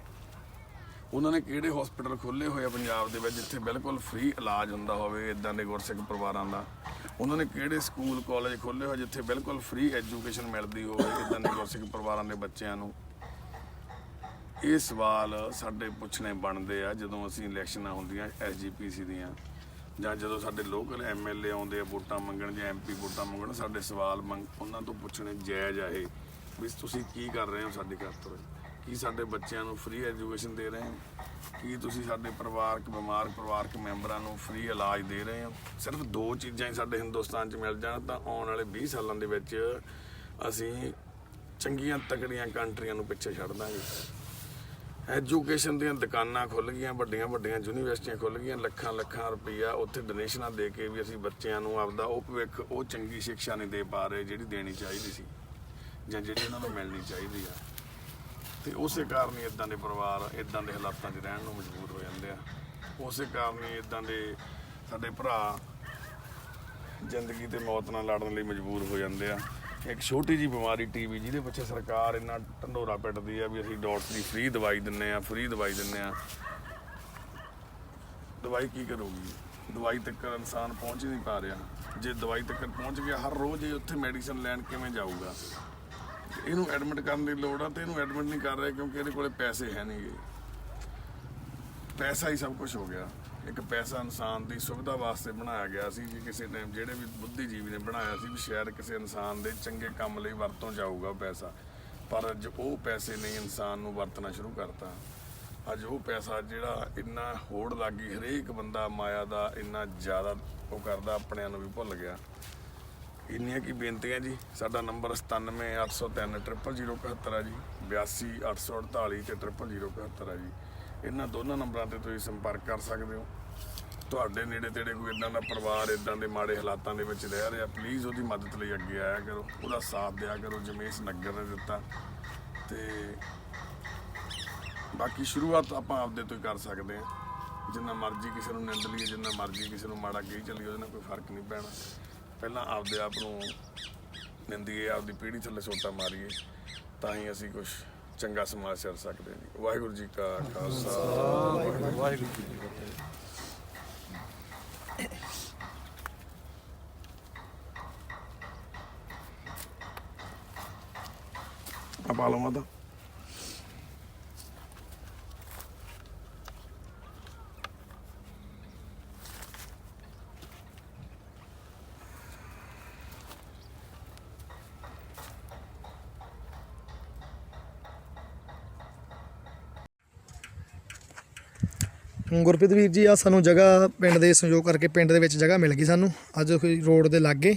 ਉਹਨਾਂ ਨੇ ਕਿਹੜੇ ਹਸਪੀਟਲ ਖੋਲੇ ਹੋਏ ਆ ਪੰਜਾਬ ਦੇ ਵਿੱਚ ਜਿੱਥੇ ਬਿਲਕੁਲ ਫ੍ਰੀ ਇਲਾਜ ਹੁੰਦਾ ਹੋਵੇ ਇਦਾਂ ਦੇ ਗੁਰਸਿੱਖ ਪਰਿਵਾਰਾਂ ਦਾ? ਉਹਨਾਂ ਨੇ ਕਿਹੜੇ ਸਕੂਲ ਕਾਲਜ ਖੋਲੇ ਹੋਏ ਜਿੱਥੇ ਬਿਲਕੁਲ ਫ੍ਰੀ ਐਜੂਕੇਸ਼ਨ ਮਿਲਦੀ ਹੋਵੇ ਇਦਾਂ ਦੇ ਗੁਰਸਿੱਖ ਪਰਿਵਾਰਾਂ ਦੇ ਬੱਚਿਆਂ ਨੂੰ? ਇਹ ਸਵਾਲ ਸਾਡੇ ਪੁੱਛਣੇ ਬਣਦੇ ਆ ਜਦੋਂ ਅਸੀਂ ਇਲੈਕਸ਼ਨਾਂ ਹੁੰਦੀਆਂ ਐਸਜੀਪੀਸੀ ਦੀਆਂ, ਜਾਂ ਜਦੋਂ ਸਾਡੇ ਲੋਕਲ ਐਮਐਲਏ ਆਉਂਦੇ ਆ, ਵੋਟਾਂ ਮੰਗਣ ਜਾਂ ਐਮਪੀ ਵੋਟਾਂ ਮੰਗਣ, ਸਾਡੇ ਸਵਾਲ ਮੰਗ ਉਹਨਾਂ ਤੋਂ ਪੁੱਛਣੇ ਜਾਇਜ਼ ਆ ਇਹ, ਵੀ ਤੁਸੀਂ ਕੀ ਕਰ ਰਹੇ ਹੋ ਸਾਡੇ ਖਾਤਰ ਕੀ ਸਾਡੇ ਬੱਚਿਆਂ ਨੂੰ ਫ੍ਰੀ ਐਜੂਕੇਸ਼ਨ ਦੇ ਰਹੇ ਹੋ? ਕੀ ਤੁਸੀਂ ਸਾਡੇ ਪਰਿਵਾਰਕ ਬਿਮਾਰ ਪਰਿਵਾਰਕ ਮੈਂਬਰਾਂ ਨੂੰ ਫ੍ਰੀ ਇਲਾਜ ਦੇ ਰਹੇ ਹੋ? ਸਿਰਫ ਦੋ ਚੀਜ਼ਾਂ ਹੀ ਸਾਡੇ ਹਿੰਦੁਸਤਾਨ 'ਚ ਮਿਲ ਜਾਣ ਤਾਂ ਆਉਣ ਵਾਲੇ 20 ਸਾਲਾਂ ਦੇ ਵਿੱਚ ਅਸੀਂ ਚੰਗੀਆਂ ਤਕੜੀਆਂ ਕੰਟਰੀਆਂ ਨੂੰ ਪਿੱਛੇ ਛੱਡ ਦਾਂਗੇ। ਐਜੂਕੇਸ਼ਨ ਦੀਆਂ ਦੁਕਾਨਾਂ ਖੁੱਲ ਗਈਆਂ, ਵੱਡੀਆਂ ਵੱਡੀਆਂ ਯੂਨੀਵਰਸਿਟੀਆਂ ਖੁੱਲ ਗਈਆਂ, ਲੱਖਾਂ ਲੱਖਾਂ ਰੁਪਈਆ ਉੱਥੇ ਡੋਨੇਸ਼ਨਾਂ ਦੇ ਕੇ ਵੀ ਅਸੀਂ ਬੱਚਿਆਂ ਨੂੰ ਆਪਦਾ ਉਹ ਭਵਿੱਖ, ਉਹ ਚੰਗੀ ਸਿੱਖਿਆ ਨਹੀਂ ਦੇ ਪਾ ਰਹੇ ਜਿਹੜੀ ਦੇਣੀ ਚਾਹੀਦੀ ਸੀ ਜਾਂ ਜਿਹੜੀ ਉਹਨਾਂ ਨੂੰ ਮਿਲਣੀ ਚਾਹੀਦੀ ਆ। ਤੇ ਉਸੇ ਕਾਰਨ ਹੀ ਇਦਾਂ ਦੇ ਪਰਿਵਾਰ ਇਦਾਂ ਦੇ ਹਾਲਾਤਾਂ 'ਚ ਰਹਿਣ ਨੂੰ ਮਜਬੂਰ ਹੋ ਜਾਂਦੇ ਆ। ਉਸੇ ਕਾਰਨ ਹੀ ਇਦਾਂ ਦੇ ਸਾਡੇ ਭਰਾ ਜ਼ਿੰਦਗੀ ਤੇ ਮੌਤ ਨਾਲ ਲੜਨ ਲਈ ਮਜਬੂਰ ਹੋ ਜਾਂਦੇ ਆ। ਇੱਕ ਛੋਟੀ ਜੀ ਬਿਮਾਰੀ ਟੀਵੀ ਜਿਹਦੇ ਪਿੱਛੇ ਸਰਕਾਰ ਇੰਨਾ ਢੰਡੋਰਾ ਪਿੱਟਦੀ ਆ ਵੀ ਅਸੀਂ ਡਾਕਟਰ ਦੀ ਫ੍ਰੀ ਦਵਾਈ ਦਿੰਨੇ ਆ, ਫ੍ਰੀ ਦਵਾਈ ਦਿੰਨੇ ਆ। ਦਵਾਈ ਕੀ ਕਰੂਗੀ? ਦਵਾਈ ਤੱਕ ਇਨਸਾਨ ਪਹੁੰਚ ਹੀ ਨਹੀਂ ਪਾ ਰਿਹਾ। ਜੇ ਦਵਾਈ ਤੱਕ ਪਹੁੰਚ ਗਿਆ, ਹਰ ਰੋਜ਼ ਇਹ ਉੱਥੇ ਮੈਡੀਸਨ ਲੈਣ ਕਿਵੇਂ ਜਾਊਗਾ? ਇਹਨੂੰ ਐਡਮਿਟ ਕਰਨ ਦੀ ਲੋੜ ਆ ਤੇ ਇਹਨੂੰ ਐਡਮਿਟ ਨਹੀਂ ਕਰ ਰਹੇ ਕਿਉਂਕਿ ਇਹਦੇ ਕੋਲੇ ਪੈਸੇ ਹੈ ਨਹੀਂਗੇ ਪੈਸਾ ਹੀ ਸਭ ਕੁਝ ਹੋ ਗਿਆ। ਇੱਕ ਪੈਸਾ ਇਨਸਾਨ ਦੀ ਸੁਵਿਧਾ ਵਾਸਤੇ ਬਣਾਇਆ ਗਿਆ ਸੀ ਕਿ ਕਿਸੇ ਟਾਈਮ ਜਿਹੜੇ ਵੀ ਬੁੱਧੀਜੀਵੀ ਨੇ ਬਣਾਇਆ ਸੀ ਵੀ ਸ਼ਾਇਦ ਕਿਸੇ ਇਨਸਾਨ ਦੇ ਚੰਗੇ ਕੰਮ ਲਈ ਵਰਤੋਂ ਜਾਊਗਾ ਉਹ ਪੈਸਾ। ਪਰ ਅੱਜ ਉਹ ਪੈਸੇ ਨੇ ਇਨਸਾਨ ਨੂੰ ਵਰਤਣਾ ਸ਼ੁਰੂ ਕਰਤਾ। ਅੱਜ ਉਹ ਪੈਸਾ ਜਿਹੜਾ ਇੰਨਾ ਹੋੜ ਲੱਗੀ ਹਰੇਕ ਬੰਦਾ ਮਾਇਆ ਦਾ ਇੰਨਾ ਜ਼ਿਆਦਾ ਉਹ ਕਰਦਾ, ਆਪਣਿਆਂ ਨੂੰ ਵੀ ਭੁੱਲ ਗਿਆ। ਇੰਨੀਆਂ ਕੀ ਬੇਨਤੀਆਂ ਜੀ? ਸਾਡਾ ਨੰਬਰ 9780300071 ਹੈ ਜੀ। 828448 ਤੇ 0071 ਹੈ ਜੀ। ਇਹਨਾਂ ਦੋਨਾਂ ਨੰਬਰਾਂ ਤੇ ਤੁਸੀਂ ਸੰਪਰਕ ਕਰ ਸਕਦੇ ਹੋ। ਤੁਹਾਡੇ ਨੇੜੇ ਤੇੜੇ ਕੋਈ ਇਦਾਂ ਦਾ ਪਰਿਵਾਰ ਇਦਾਂ ਦੇ ਮਾੜੇ ਹਾਲਾਤਾਂ ਦੇ ਵਿੱਚ ਰਹਿ ਰਿਹਾ ਪਲੀਜ਼ ਉਹਦੀ ਮਦਦ ਲਈ ਅੱਗੇ ਆਇਆ ਕਰੋ। ਉਹਦਾ ਸਾਥ ਦਿਆ ਕਰੋ, ਜਮੇਸ਼ ਨਗਰ ਨੇ ਦਿੱਤਾ। ਤੇ ਬਾਕੀ ਸ਼ੁਰੂਆਤ ਆਪਾਂ ਆਪਦੇ ਤੋਂ ਹੀ ਕਰ ਸਕਦੇ ਹਾਂ। ਜਿੰਨਾ ਮਰਜ਼ੀ ਕਿਸੇ ਨੂੰ ਨਿੰਦ ਲਈਏ, ਜਿੰਨਾ ਮਰਜ਼ੀ ਕਿਸੇ ਨੂੰ ਮਾੜਾ ਕਹੀ ਚੱਲੀਏ, ਉਹਦੇ ਨਾਲ ਕੋਈ ਫ਼ਰਕ ਨਹੀਂ ਪੈਣਾ। ਪਹਿਲਾਂ ਆਪਦੇ ਆਪ ਨੂੰ ਨਿੰਦੀਏ, ਆਪਦੀ ਪੀੜ੍ਹੀ ਥੱਲੇ ਸੋਟਾ ਮਾਰੀਏ, ਤਾਂ ਹੀ ਅਸੀਂ ਕੁਝ ਚੰਗਾ ਸਮਾਜ ਸਿਰ ਸਕਦੇ ਹਾਂ ਵਾਹਿਗੁਰੂ ਜੀ। ਕਾ ਖਾਲਸਾ ਵਾਹਿਗੁਰੂ ਜੀ ਕੀ ਫਤਿਹ ਆ ਪਾ ਲਓ ਗੁਰਪ੍ਰੀਤ ਵੀਰ ਜੀ ਆ ਸਾਨੂੰ ਜਗ੍ਹਾ ਪਿੰਡ ਦੇ ਸੰਯੋਗ ਕਰਕੇ ਪਿੰਡ ਦੇ ਵਿੱਚ ਜਗ੍ਹਾ ਮਿਲ ਗਈ ਸਾਨੂੰ। ਅੱਜ ਕੋਈ ਰੋਡ ਦੇ ਲਾਗੇ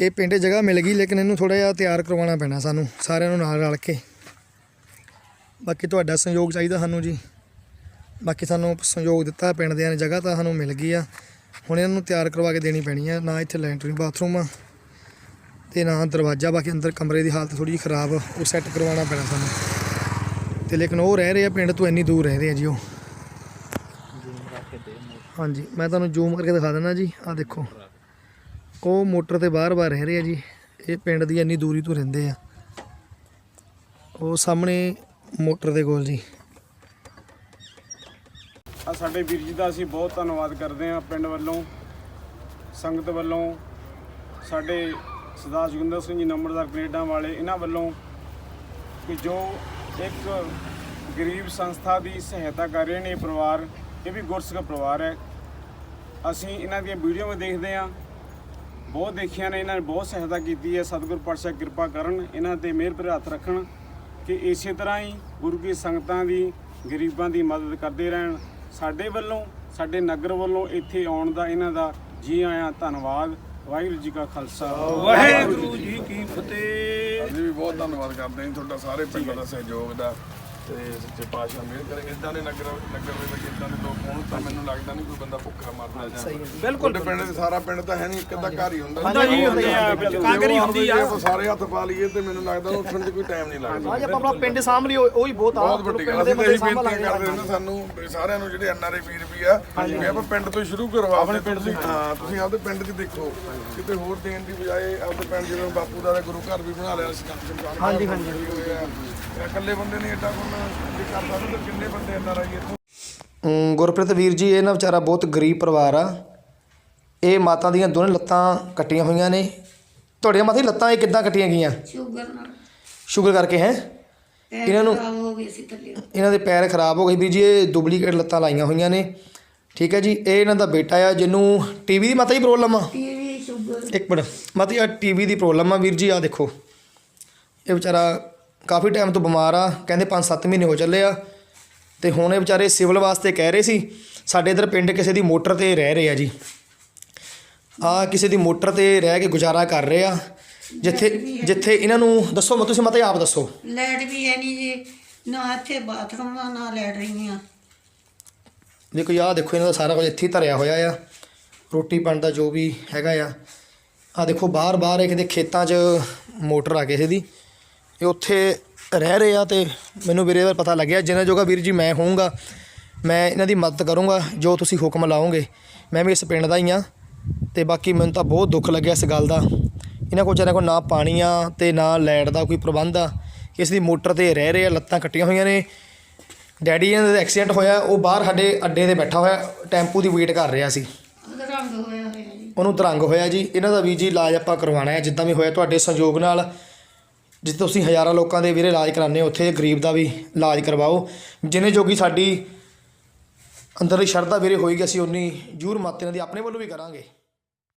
ਇਹ ਪਿੰਡ ਜਗ੍ਹਾ ਮਿਲ ਗਈ ਲੇਕਿਨ ਇਹਨੂੰ ਥੋੜਾ ਜਿਹਾ ਤਿਆਰ ਕਰਵਾਉਣਾ ਪੈਣਾ ਸਾਨੂੰ ਸਾਰਿਆਂ ਨੂੰ ਨਾਲ ਰਲ ਕੇ। ਬਾਕੀ ਤੁਹਾਡਾ ਸਹਿਯੋਗ ਚਾਹੀਦਾ ਸਾਨੂੰ ਜੀ। ਬਾਕੀ ਸਾਨੂੰ ਸਹਿਯੋਗ ਦਿੱਤਾ ਪਿੰਡ ਦਿਆਂ ਨੇ ਜਗ੍ਹਾ ਤਾਂ ਸਾਨੂੰ ਮਿਲ ਗਈ ਆ। ਹੁਣ ਇਹਨਾਂ ਨੂੰ ਤਿਆਰ ਕਰਵਾ ਕੇ ਦੇਣੀ ਪੈਣੀ ਆ ਨਾ ਇੱਥੇ ਲੈਂਟਰਿੰਗ ਬਾਥਰੂਮ ਆ ਤੇ ਨਾ ਦਰਵਾਜ਼ਾ ਬਾਕੀ ਅੰਦਰ ਕਮਰੇ ਦੀ ਹਾਲਤ ਥੋੜੀ ਜਿਹੀ ਖਰਾਬ ਆ, ਉਹ ਸੈੱਟ ਕਰਵਾਉਣਾ ਪੈਣਾ ਸਾਨੂੰ। ਤੇ ਲੇਕਿਨ ਉਹ ਰਹਿ ਰਹੇ ਆ ਪਿੰਡ ਤੋਂ ਇੰਨੀ ਦੂਰ ਰਹਿ ਰਹੇ ਆ ਜੀ ਉਹ। ਹਾਂਜੀ, ਮੈਂ ਤੁਹਾਨੂੰ ਜ਼ੂਮ ਕਰਕੇ ਦਿਖਾ ਦਿੰਦਾ ਜੀ, ਆਹ ਦੇਖੋ। ਉਹ ਮੋਟਰ ਤੇ ਬਾਹਰ-ਬਾਹਰ ਰਹਿ ਰਹੇ ਆ ਜੀ, ਇਹ ਪਿੰਡ ਦੀ ਇੰਨੀ ਦੂਰੀ ਤੋਂ ਰਹਿੰਦੇ ਆ। ਉਹ ਸਾਹਮਣੇ ਮੋਟਰ ਦੇ ਕੋਲ ਜੀ। ਆ ਸਾਡੇ ਵੀਰ ਜੀ ਦਾ ਅਸੀਂ ਬਹੁਤ ਧੰਨਵਾਦ ਕਰਦੇ ਹਾਂ ਪਿੰਡ ਵੱਲੋਂ, ਸੰਗਤ ਵੱਲੋਂ, ਸਾਡੇ ਸਰਦਾਰ ਜੋਗਿੰਦਰ ਸਿੰਘ ਜੀ ਨੰਬਰਦਾਰ ਕੈਨੇਡਾ ਵਾਲੇ, ਇਹਨਾਂ ਵੱਲੋਂ ਕਿ ਜੋ ਇੱਕ ਗਰੀਬ ਸੰਸਥਾ ਦੀ ਸਹਾਇਤਾ ਕਰ ਰਹੇ ਨੇ ਪਰਿਵਾਰ, ਇਹ ਵੀ ਗੁਰਸਿੱਖ ਪਰਿਵਾਰ ਹੈ। ਅਸੀਂ ਇਹਨਾਂ ਦੀਆਂ ਵੀਡੀਓ ਦੇਖਦੇ ਹਾਂ। ਬਹੁਤ ਦੇਖਿਆ ਨੇ ਇਹਨਾਂ ਨੇ ਬਹੁਤ ਸਹਾਇਤਾ ਕੀਤੀ ਹੈ। ਸਤਿਗੁਰ ਪਾਤਸ਼ਾਹ ਕਿਰਪਾ ਕਰਨ ਇਹਨਾਂ ਤੇ ਮਿਹਰ ਭਰੇ ਹੱਥ ਰੱਖਣ ਕਿ ਇਸੇ ਤਰ੍ਹਾਂ ਹੀ ਗੁਰੂ ਕੀ ਸੰਗਤਾਂ ਦੀ ਗਰੀਬਾਂ ਦੀ ਮਦਦ ਕਰਦੇ ਰਹਿਣ। ਸਾਡੇ ਵੱਲੋਂ ਸਾਡੇ ਨਗਰ ਵੱਲੋਂ ਇੱਥੇ ਆਉਣ ਦਾ ਇਹਨਾਂ ਦਾ ਜੀ ਆਇਆਂ ਧੰਨਵਾਦ। ਵਾਹਿਗੁਰੂ ਜੀ ਕਾ ਖਾਲਸਾ। ਵਾਹਿਗੁਰੂ ਜੀ ਕੀ ਫਤਿਹ। ਅਸੀਂ ਵੀ ਬਹੁਤ ਧੰਨਵਾਦ ਕਰਦੇ ਹਾਂ ਤੁਹਾਡਾ ਸਾਰੇ ਪਿੰਡ ਦਾ ਸਹਿਯੋਗ ਦਾ। ਤੇ ਸੱਚੇ ਪਾਤਸ਼ਾਹ ਮਿਹਰ ਕਰੇ ਇਦਾਂ ਦੇ ਨਗਰ ਨਗਰ ਦੇ ਵਿੱਚ ਇਦਾਂ ਦੇ ਲੋਕ ਹੋਣ ਤਾਂ ਮੈਨੂੰ ਲੱਗਦਾ ਨਹੀਂ ਕੋਈ ਬੰਦਾ ਭੁੱਖਾ ਮਰਦਾ ਜਾਂ ਬਿਲਕੁਲ ਪਿੰਡ ਦੇ ਸਾਰਾ ਪਿੰਡ ਤਾਂ ਹੈ ਨਹੀਂ ਇੱਕ ਅੱਧਾ ਘਰ ਹੀ ਹੁੰਦਾ। ਹੁੰਦਾ ਜੀ, ਹੁੰਦੇ ਆ, ਕਾਂਗਰੀ ਹੁੰਦੀ ਆ। ਜੇ ਆਪਾਂ ਸਾਰੇ ਹੱਥ ਪਾ ਲਈਏ ਤੇ ਮੈਨੂੰ ਲੱਗਦਾ ਉਹ ਉੱਠਣ 'ਚ ਕੋਈ ਟਾਈਮ ਨਹੀਂ ਲੱਗਦਾ। ਅੱਜ ਆਪਾਂ ਆਪਣਾ ਪਿੰਡ ਸਾਂਭ ਲਈ ਉਹ ਹੀ ਬਹੁਤ ਆ ਬਹੁਤ ਵੱਡੀ ਗੱਲ। ਅਸੀਂ ਤਾਂ ਇਹੀ ਬੇਨਤੀ ਕਰਦੇ ਹਾਂ ਸਾਨੂੰ ਵੀ ਸਾਰਿਆਂ ਨੂੰ ਜਿਹੜੇ ਐਨਆਰਆਈ ਵੀਰ ਵੀ ਆ ਵੀ ਆਪਾਂ ਪਿੰਡ ਤੋਂ ਸ਼ੁਰੂ ਕਰੋ ਆਪਣੇ ਪਿੰਡ ਤੋਂ। ਹਾਂ ਤੁਸੀਂ ਆਪਦੇ ਪਿੰਡ 'ਚ ਦੇਖੋ। ਕਿਤੇ ਹੋਰ ਦੇਣ ਦੀ ਬਜਾਏ ਆਪਦੇ ਪਿੰਡ ਜਿਵੇਂ ਬਾਪੂ ਦਾ ਗੁਰੂ ਘਰ ਵੀ ਬਣਾ ਲਿਆ ਸੀ ਹਾਂਜੀ ਹਾਂਜੀ। ਇਕੱਲੇ ਬੰਦੇ ਨੇ ਏਡਾ ਕੋਲ ਜੇ ਕਰ ਸਕਦੇ ਤਾਂ ਕਿੰਨੇ ਬੰਦੇ ਐਨਆਰਆਈ ਇੱਥੋਂ? ਅਮ ਗੁਰਪ੍ਰੀਤ ਵੀਰ ਜੀ ਇਹ ਨਾ ਵਿਚਾਰਾ ਬਹੁਤ ਗਰੀਬ ਪਰਿਵਾਰ ਆ। ਇਹ ਮਾਤਾ ਦੀਆਂ ਦੋਨੇ ਲੱਤਾਂ ਕੱਟੀਆਂ ਹੋਈਆਂ ਨੇ। ਤੁਹਾਡੀਆਂ ਮਾਤਾ ਦੀ ਲੱਤਾਂ ਇਹ ਕਿੱਦਾਂ ਕੱਟੀਆਂ ਗਈਆਂ? ਸ਼ੂਗਰ ਨਾਲ। ਸ਼ੂਗਰ ਕਰਕੇ ਹੈ? ਇਹਨਾਂ ਨੂੰ- ਖਰਾਬ ਹੋ ਗਏ ਸੀ ਥੱਲੇ। ਇਹਨਾਂ ਦੇ ਪੈਰ ਖਰਾਬ ਹੋ ਗਏ। ਵੀਰ ਜੀ ਇਹ ਡੁਪਲੀਕੇਟ ਲੱਤਾਂ ਲਾਈਆਂ ਹੋਈਆਂ ਨੇ। ਠੀਕ ਹੈ ਜੀ ਇਹ ਇਹਨਾਂ ਦਾ ਬੇਟਾ ਆ ਜਿਹਨੂੰ ਟੀਵੀ ਦੀ ਮਾਤਾ ਜੀ ਪ੍ਰੋਬਲਮ ਆ। TV sugar. ਇੱਕ ਮਿੰਟ ਮਾਤਾ ਜੀ ਆ ਟੀਵੀ ਦੀ ਪ੍ਰੋਬਲਮ ਆ ਵੀਰ ਜੀ ਆ ਦੇਖੋ। ਇਹ ਵਿਚਾਰਾ ਕਾਫੀ ਟਾਈਮ ਤੋਂ ਬਿਮਾਰ ਆ ਕਹਿੰਦੇ 5-7 ਮਹੀਨੇ ਹੋ ਚੱਲੇ ਆ। ਤੇ ਹੁਣ ਇਹ ਵਿਚਾਰੇ ਸਿਵਲ ਵਾਸਤੇ ਕਹਿ ਰਹੇ ਸੀ ਸਾਡੇ ਇਧਰ ਪਿੰਡ ਕਿਸੇ ਦੀ ਮੋਟਰ ਤੇ ਰਹਿ ਰਹੇ ਆ ਜੀ। ਆ ਕਿਸੇ ਦੀ ਮੋਟਰ ਤੇ ਰਹਿ ਕੇ ਗੁਜ਼ਾਰਾ ਕਰ ਰਹੇ ਆ। ਜਿੱਥੇ ਜਿੱਥੇ ਇਹਨਾਂ ਨੂੰ ਦੱਸੋ ਮੈਂ ਤੁਸੀਂ ਮਾਤਾ ਆਪ ਦੱਸੋ। ਲਾਈਟ ਵੀ ਹੈ ਨਹੀਂ ਜੀ ਨਾ ਇੱਥੇ ਬਾਥਰੂਮ ਆ ਨਾ ਲੈਟਰੀਆਂ ਦੇਖੋ ਆਹ ਦੇਖੋ ਇਹਨਾਂ ਦਾ ਸਾਰਾ ਕੁਝ ਇੱਥੇ ਹੀ ਧਰਿਆ ਹੋਇਆ ਆ। ਰੋਟੀ ਪਾਣੀ ਦਾ ਜੋ ਵੀ ਹੈਗਾ ਆ। ਆ ਦੇਖੋ ਬਾਹਰ ਬਾਹਰ ਇੱਕ ਦੇ ਖੇਤਾਂ 'ਚ ਮੋਟਰ ਆ ਕਿਸੇ ਦੀ। ਇਹ ਉੱਥੇ ਰਹਿ ਰਹੇ ਆ ਤੇ ਮੈਨੂੰ ਵੀਰੇ ਦਾ ਪਤਾ ਲੱਗਿਆ ਜਿੰਨਾ ਜੋਗਾ ਵੀਰ ਜੀ ਮੈਂ ਹੋਊਂਗਾ ਮੈਂ ਇਹਨਾਂ ਦੀ ਮਦਦ ਕਰੂੰਗਾ ਜੋ ਤੁਸੀਂ ਹੁਕਮ ਲਾਓਗੇ ਮੈਂ ਵੀ ਇਸ ਪਿੰਡ ਦਾ ਹੀ ਆ ਤੇ ਬਾਕੀ ਮੈਨੂੰ ਤਾਂ ਬਹੁਤ ਦੁੱਖ ਲੱਗਿਆ ਇਸ ਗੱਲ ਦਾ। ਇਹਨਾਂ ਕੋਲ ਵਿਚਾਰਿਆਂ ਕੋਲ ਨਾ ਪਾਣੀ ਆ ਤੇ ਨਾ ਲਾਈਟ ਦਾ ਕੋਈ ਪ੍ਰਬੰਧ ਆ। ਇਸ ਦੀ ਮੋਟਰ ਤੇ ਰਹਿ ਰਹੇ ਆ ਲੱਤਾਂ ਕੱਟੀਆਂ ਹੋਈਆਂ ਨੇ। ਡੈਡੀ ਇਹਨਾਂ ਦਾ ਐਕਸੀਡੈਂਟ ਹੋਇਆ ਉਹ ਬਾਹਰ ਸਾਡੇ ਅੱਡੇ ਤੇ ਬੈਠਾ ਹੋਇਆ ਟੈਂਪੂ ਦੀ ਵੇਟ ਕਰ ਰਿਹਾ ਸੀ। ਉਹਨੂੰ ਤਰੰਗ ਹੋਇਆ ਜੀ ਇਹਨਾਂ ਦਾ ਵੀ ਜੀ ਇਲਾਜ ਆਪਾਂ ਕਰਵਾਉਣਾ ਹੈ ਜਿੱਦਾਂ ਵੀ ਹੋਇਆ ਤੁਹਾਡੇ ਸਹਿਯੋਗ ਨਾਲ। ਜਿੱਥੇ ਤੁਸੀਂ ਹਜ਼ਾਰਾਂ ਲੋਕਾਂ ਦੇ ਵੀਰੇ ਇਲਾਜ ਕਰਾਉਂਦੇ ਹੋ, ਉੱਥੇ ਗਰੀਬ ਦਾ ਵੀ ਇਲਾਜ ਕਰਵਾਓ। ਜਿੰਨੇ ਜੋਗੀ ਸਾਡੀ ਅੰਦਰਲੀ ਸ਼ਰਧਾ ਵੀਰੇ ਹੋਏਗੀ ਅਸੀਂ ਉਨੀ ਜ਼ੂਰ ਮਾਤੇ ਇਹਨਾਂ ਦੀ ਆਪਣੇ ਵੱਲੋਂ ਵੀ ਕਰਾਂਗੇ।